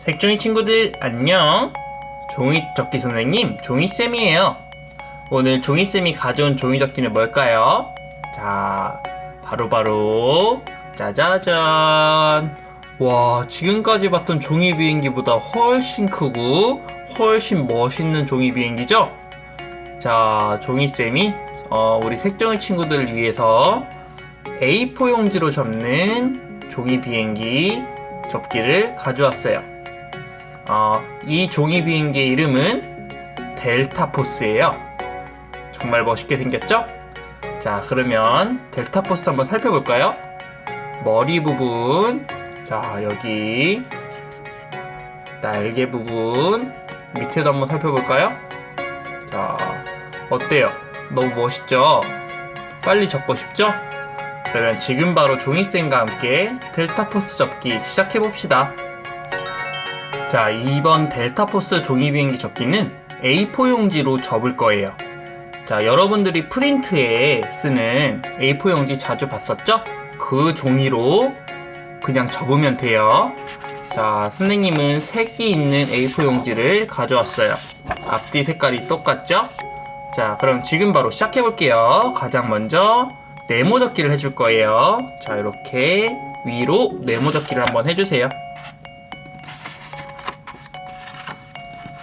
색종이 친구들 안녕. 종이 접기 선생님 종이쌤이에요. 오늘 종이쌤이 가져온 종이 접기는 뭘까요? 자, 바로 바로 짜자잔. 와, 지금까지 봤던 종이 비행기보다 훨씬 크고 훨씬 멋있는 종이 비행기죠? 자, 종이쌤이 어, 우리 색종이 친구들을 위해서 A4 용지로 접는 종이 비행기 접기를 가져왔어요. 어, 이 종이 비행기의 이름은 델타포스예요. 정말 멋있게 생겼죠? 자, 그러면 델타포스 한번 살펴볼까요? 머리 부분, 자, 여기 날개 부분 밑에도 한번 살펴볼까요? 자, 어때요? 너무 멋있죠? 빨리 접고 싶죠? 그러면 지금 바로 종이쌤과 함께 델타포스 접기 시작해봅시다. 자, 이번 델타포스 종이 비행기 접기는 A4 용지로 접을 거예요. 자, 여러분들이 프린트에 쓰는 A4 용지 자주 봤었죠? 그 종이로 그냥 접으면 돼요. 자, 선생님은 색이 있는 A4 용지를 가져왔어요. 앞뒤 색깔이 똑같죠? 자, 그럼 지금 바로 시작해 볼게요. 가장 먼저 네모 접기를 해줄 거예요. 자, 이렇게 위로 네모 접기를 한번 해주세요.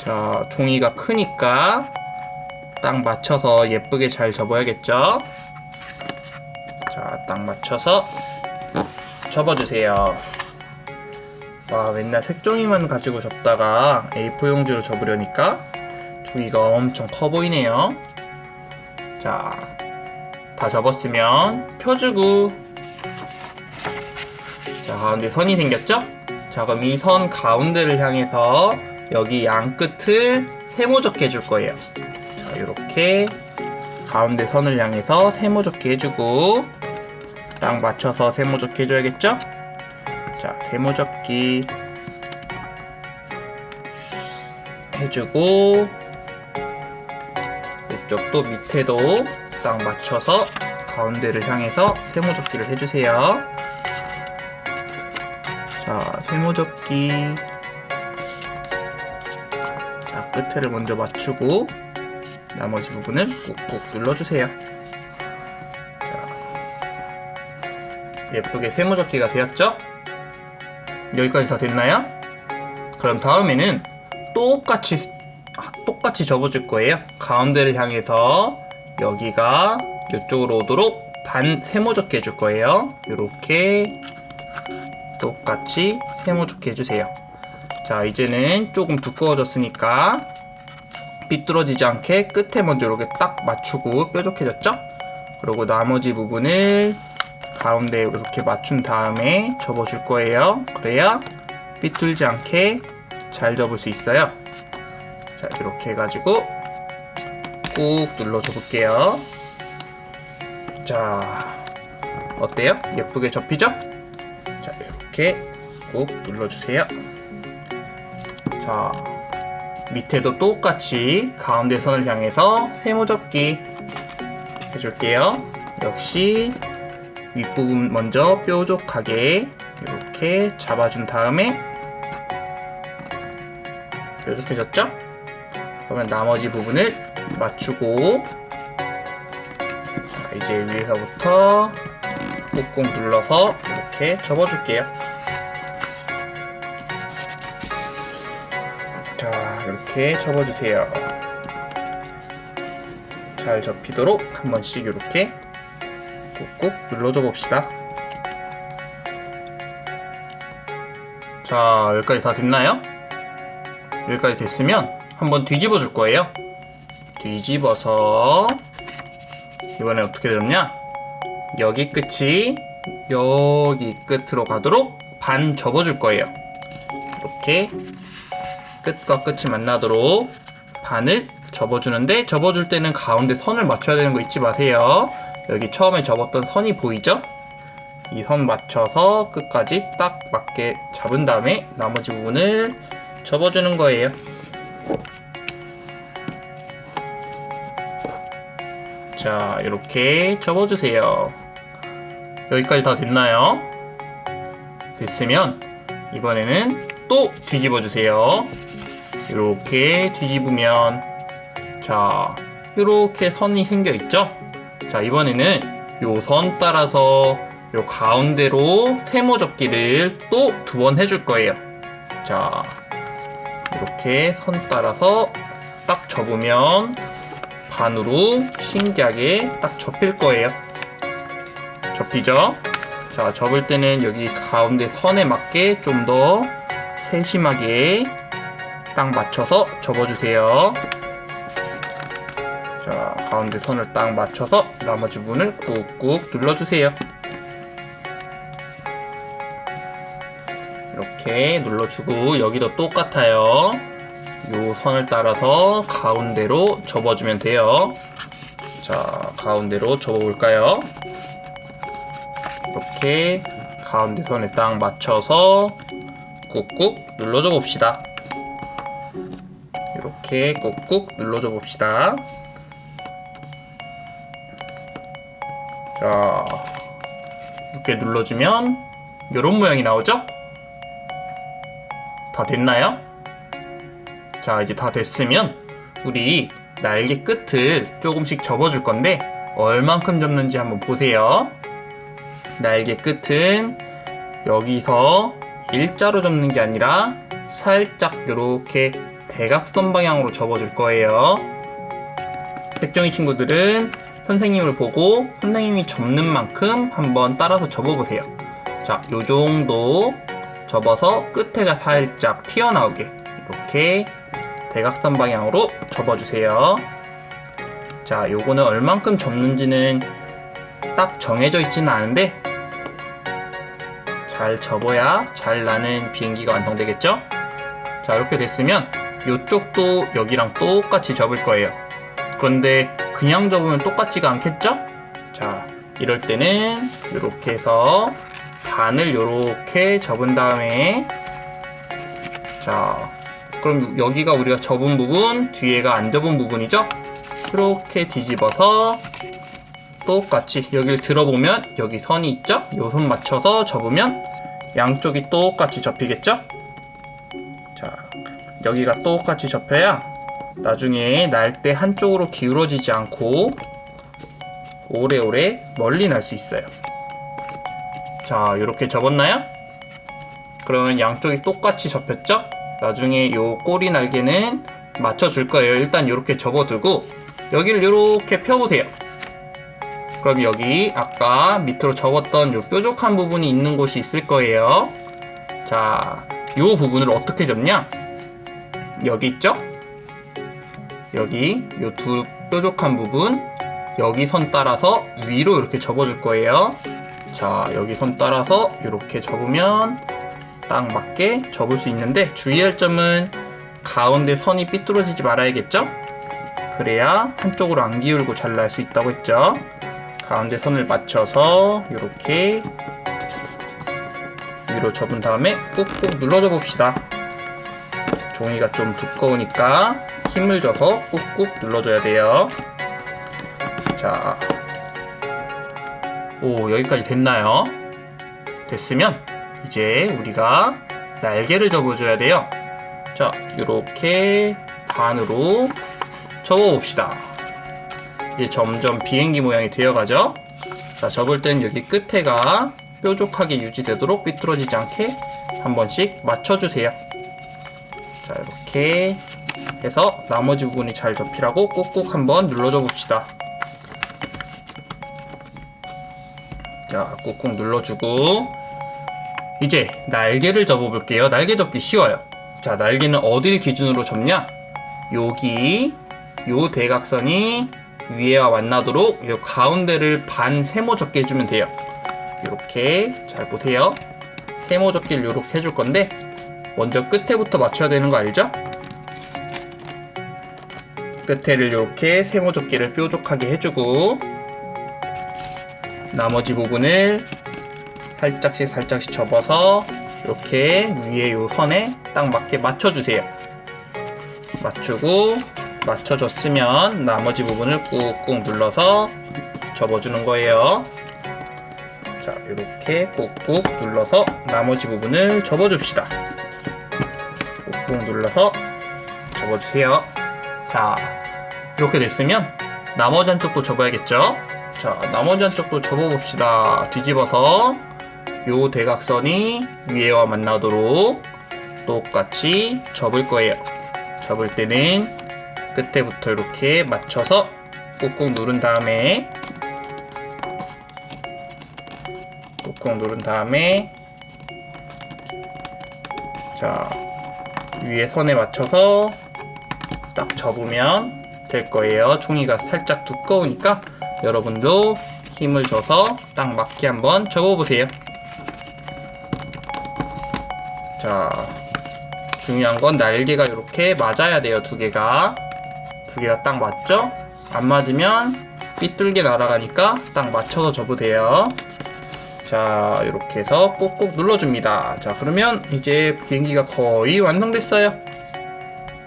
자, 종이가 크니까 딱 맞춰서 예쁘게 잘 접어야겠죠? 자, 딱 맞춰서 접어주세요. 와, 맨날 색종이만 가지고 접다가 A4 용지로 접으려니까 종이가 엄청 커 보이네요. 자, 다 접었으면 펴주고. 자, 가운데 선이 생겼죠? 자, 그럼 이 선 가운데를 향해서 여기 양 끝을 세모 접기 해줄 거예요. 자, 이렇게 가운데 선을 향해서 세모 접기 해주고 딱 맞춰서 세모 접기 해줘야겠죠? 자, 세모 접기 해주고 이쪽도 밑에도 딱 맞춰서 가운데를 향해서 세모 접기를 해주세요. 자, 세모 접기. 자, 끝을 먼저 맞추고 나머지 부분을 꾹꾹 눌러주세요. 자, 예쁘게 세모 접기가 되었죠? 여기까지 다 됐나요? 그럼 다음에는 똑같이 똑같이 접어줄 거예요. 가운데를 향해서 여기가 이쪽으로 오도록 반 세모 접기 해줄 거예요. 이렇게 똑같이 세모 접기 해주세요. 자, 이제는 조금 두꺼워졌으니까 삐뚤어지지 않게 끝에 먼저 이렇게 딱 맞추고 뾰족해졌죠? 그리고 나머지 부분을 가운데 이렇게 맞춘 다음에 접어줄 거예요. 그래야 삐뚤지 않게 잘 접을 수 있어요. 자, 이렇게 해가지고 꾹 눌러줘 볼게요. 자, 어때요? 예쁘게 접히죠? 자, 이렇게 꾹 눌러주세요. 자, 밑에도 똑같이 가운데 선을 향해서 세모 접기 해줄게요. 역시 윗부분 먼저 뾰족하게 이렇게 잡아준 다음에 뾰족해졌죠? 그러면 나머지 부분을 맞추고 자, 이제 위에서부터 꾹꾹 눌러서 이렇게 접어줄게요. 이렇게 접어주세요. 잘 접히도록 한 번씩 이렇게 꾹꾹 눌러줘 봅시다. 자, 여기까지 다 됐나요? 여기까지 됐으면 한번 뒤집어 줄 거예요. 뒤집어서 이번에 어떻게 되었냐? 여기 끝이 여기 끝으로 가도록 반 접어 줄 거예요. 이렇게 끝과 끝이 만나도록 반을 접어주는데 접어줄 때는 가운데 선을 맞춰야 되는 거 잊지 마세요. 여기 처음에 접었던 선이 보이죠? 이 선 맞춰서 끝까지 딱 맞게 잡은 다음에 나머지 부분을 접어주는 거예요. 자, 이렇게 접어주세요. 여기까지 다 됐나요? 됐으면 이번에는 또 뒤집어 주세요. 이렇게 뒤집으면 자 이렇게 선이 생겨 있죠? 자 이번에는 요 선 따라서 요 가운데로 세모 접기를 또 두 번 해줄 거예요. 자 이렇게 선 따라서 딱 접으면 반으로 신기하게 딱 접힐 거예요. 접히죠? 자, 접을 때는 여기 가운데 선에 맞게 좀 더 세심하게 딱 맞춰서 접어주세요. 자, 가운데 선을 딱 맞춰서 나머지 부분을 꾹꾹 눌러주세요. 이렇게 눌러주고 여기도 똑같아요. 요 선을 따라서 가운데로 접어주면 돼요. 자, 가운데로 접어볼까요? 이렇게 가운데 선에 딱 맞춰서 꾹꾹 눌러줘 봅시다. 이렇게 꾹꾹 눌러줘 봅시다. 자, 이렇게 눌러주면 이런 모양이 나오죠? 다 됐나요? 자, 이제 다 됐으면 우리 날개 끝을 조금씩 접어줄 건데 얼만큼 접는지 한번 보세요. 날개 끝은 여기서 일자로 접는 게 아니라 살짝 이렇게 대각선 방향으로 접어줄 거예요. 특정이 친구들은 선생님을 보고 선생님이 접는 만큼 한번 따라서 접어보세요. 자, 요 정도 접어서 끝에가 살짝 튀어나오게 이렇게 대각선 방향으로 접어주세요. 자, 요거는 얼만큼 접는지는 딱 정해져 있지는 않은데 잘 접어야 잘 나는 비행기가 완성되겠죠? 자, 이렇게 됐으면 이쪽도 여기랑 똑같이 접을 거예요. 그런데 그냥 접으면 똑같지가 않겠죠? 자, 이럴 때는 이렇게 해서 반을 이렇게 접은 다음에 자, 그럼 여기가 우리가 접은 부분, 뒤에가 안 접은 부분이죠? 이렇게 뒤집어서 똑같이 여기를 들어보면 여기 선이 있죠? 요 선 맞춰서 접으면 양쪽이 똑같이 접히겠죠? 자, 여기가 똑같이 접혀야 나중에 날 때 한쪽으로 기울어지지 않고 오래오래 멀리 날 수 있어요. 자, 이렇게 접었나요? 그러면 양쪽이 똑같이 접혔죠? 나중에 요 꼬리 날개는 맞춰줄 거예요. 일단 이렇게 접어두고 여기를 이렇게 펴보세요. 그럼 여기 아까 밑으로 접었던 요 뾰족한 부분이 있는 곳이 있을 거예요. 자, 요 부분을 어떻게 접냐? 여기 있죠? 여기 요 두 뾰족한 부분 여기 선 따라서 위로 이렇게 접어줄 거예요. 자, 여기 선 따라서 이렇게 접으면 딱 맞게 접을 수 있는데 주의할 점은 가운데 선이 삐뚤어지지 말아야겠죠? 그래야 한쪽으로 안 기울고 잘날수 있다고 했죠? 가운데 선을 맞춰서 이렇게 위로 접은 다음에 꾹꾹 눌러줘 봅시다. 종이가 좀 두꺼우니까 힘을 줘서 꾹꾹 눌러줘야 돼요. 자, 오 여기까지 됐나요? 됐으면 이제 우리가 날개를 접어줘야 돼요. 자, 이렇게 반으로 접어봅시다. 이제 점점 비행기 모양이 되어가죠. 자, 접을 땐 여기 끝에가 뾰족하게 유지되도록 삐뚤어지지 않게 한 번씩 맞춰주세요. 자, 이렇게 해서 나머지 부분이 잘 접히라고 꾹꾹 한번 눌러줘 봅시다. 자, 꾹꾹 눌러주고 이제 날개를 접어 볼게요. 날개 접기 쉬워요. 자, 날개는 어딜 기준으로 접냐? 여기 요 대각선이 위에와 만나도록 요 가운데를 반 세모 접게 해주면 돼요. 이렇게 잘 보세요. 세모 접기를 이렇게 해줄 건데 먼저 끝에부터 맞춰야 되는 거 알죠? 끝에를 이렇게 세모 접기를 뾰족하게 해주고 나머지 부분을 살짝씩 살짝씩 접어서 이렇게 위에 요 선에 딱 맞게 맞춰주세요. 맞추고 맞춰줬으면 나머지 부분을 꾹꾹 눌러서 접어주는 거예요. 자, 이렇게 꾹꾹 눌러서 나머지 부분을 접어줍시다. 꾹꾹 눌러서 접어주세요. 자, 이렇게 됐으면 나머지 한쪽도 접어야겠죠? 자, 나머지 한쪽도 접어봅시다. 뒤집어서 요 대각선이 위에와 만나도록 똑같이 접을 거예요. 접을 때는 끝에부터 이렇게 맞춰서 꾹꾹 누른 다음에 꾹꾹 누른 다음에 자 위에 선에 맞춰서 딱 접으면 될 거예요. 종이가 살짝 두꺼우니까 여러분도 힘을 줘서 딱 맞게 한번 접어보세요. 자, 중요한 건 날개가 이렇게 맞아야 돼요. 두 개가. 두 개가 딱 맞죠? 안 맞으면 삐뚤게 날아가니까 딱 맞춰서 접으세요. 자, 이렇게 해서 꾹꾹 눌러줍니다. 자, 그러면 이제 비행기가 거의 완성됐어요.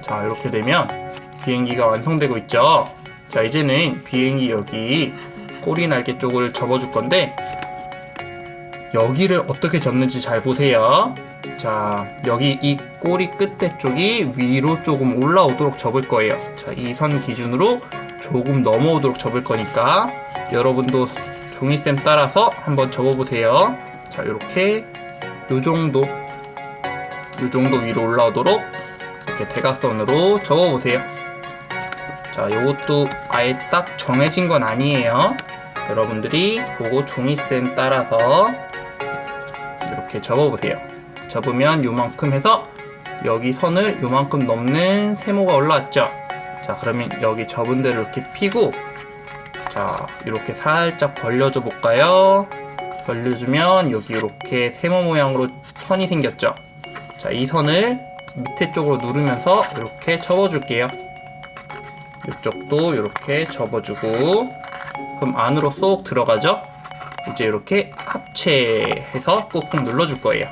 자, 이렇게 되면 비행기가 완성되고 있죠. 자, 이제는 비행기 여기 꼬리 날개 쪽을 접어줄 건데, 여기를 어떻게 접는지 잘 보세요. 자, 여기 이 꼬리 끝에 쪽이 위로 조금 올라오도록 접을 거예요. 자, 이 선 기준으로 조금 넘어오도록 접을 거니까 여러분도 종이쌤 따라서 한번 접어보세요. 자, 이렇게 요 정도, 요 정도 위로 올라오도록 이렇게 대각선으로 접어보세요. 자, 요것도 아예 딱 정해진 건 아니에요. 여러분들이 보고 종이쌤 따라서 이렇게 접어보세요. 접으면 요만큼 해서 여기 선을 요만큼 넘는 세모가 올라왔죠. 자, 그러면 여기 접은 데를 이렇게 피고 자, 이렇게 살짝 벌려줘 볼까요? 벌려주면 여기 이렇게 세모 모양으로 선이 생겼죠. 자, 이 선을 밑에 쪽으로 누르면서 이렇게 접어줄게요. 이쪽도 이렇게 접어주고 그럼 안으로 쏙 들어가죠? 이제 이렇게 합체해서 꾹꾹 눌러줄 거예요.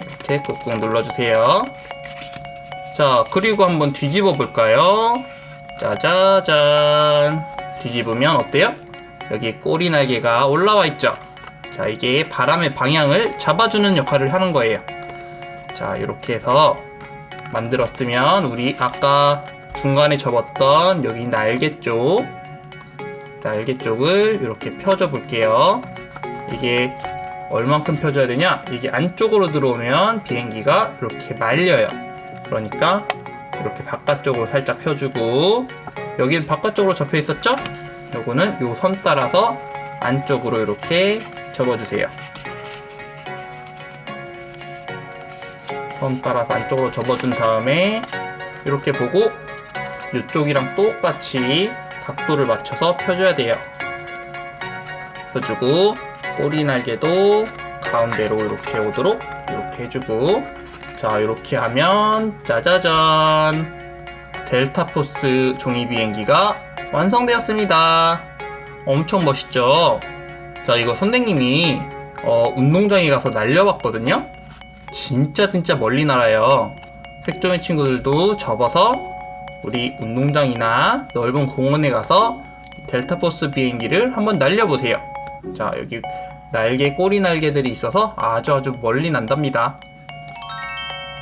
이렇게 꾹꾹 눌러주세요. 자, 그리고 한번 뒤집어 볼까요? 짜자잔. 뒤집으면 어때요? 여기 꼬리 날개가 올라와 있죠? 자, 이게 바람의 방향을 잡아주는 역할을 하는 거예요. 자, 이렇게 해서 만들었으면 우리 아까 중간에 접었던 여기 날개 쪽 날개 쪽을 이렇게 펴줘 볼게요. 이게 얼만큼 펴줘야 되냐? 이게 안쪽으로 들어오면 비행기가 이렇게 말려요. 그러니까 이렇게 바깥쪽으로 살짝 펴주고 여기는 바깥쪽으로 접혀 있었죠? 요거는 요 선 따라서 안쪽으로 이렇게 접어주세요. 선 따라서 안쪽으로 접어준 다음에 이렇게 보고 이쪽이랑 똑같이 각도를 맞춰서 펴줘야 돼요. 펴주고 꼬리 날개도 가운데로 이렇게 오도록 이렇게 해주고 자 이렇게 하면 짜자잔 델타포스 종이 비행기가 완성되었습니다. 엄청 멋있죠? 자 이거 선생님이 어, 운동장에 가서 날려봤거든요. 진짜 진짜 멀리 날아요. 색종이 친구들도 접어서 우리 운동장이나 넓은 공원에 가서 델타포스 비행기를 한번 날려보세요. 자, 여기 날개, 꼬리 날개들이 있어서 아주 아주 멀리 난답니다.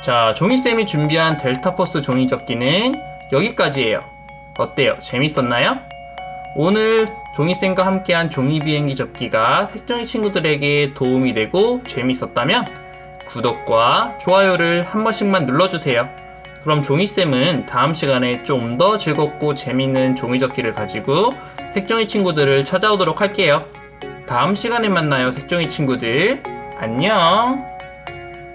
자, 종이쌤이 준비한 델타포스 종이접기는 여기까지예요. 어때요? 재밌었나요? 오늘 종이쌤과 함께한 종이비행기 접기가 색종이 친구들에게 도움이 되고 재밌었다면 구독과 좋아요를 한 번씩만 눌러주세요. 그럼 종이쌤은 다음 시간에 좀 더 즐겁고 재밌는 종이 접기를 가지고 색종이 친구들을 찾아오도록 할게요. 다음 시간에 만나요, 색종이 친구들. 안녕!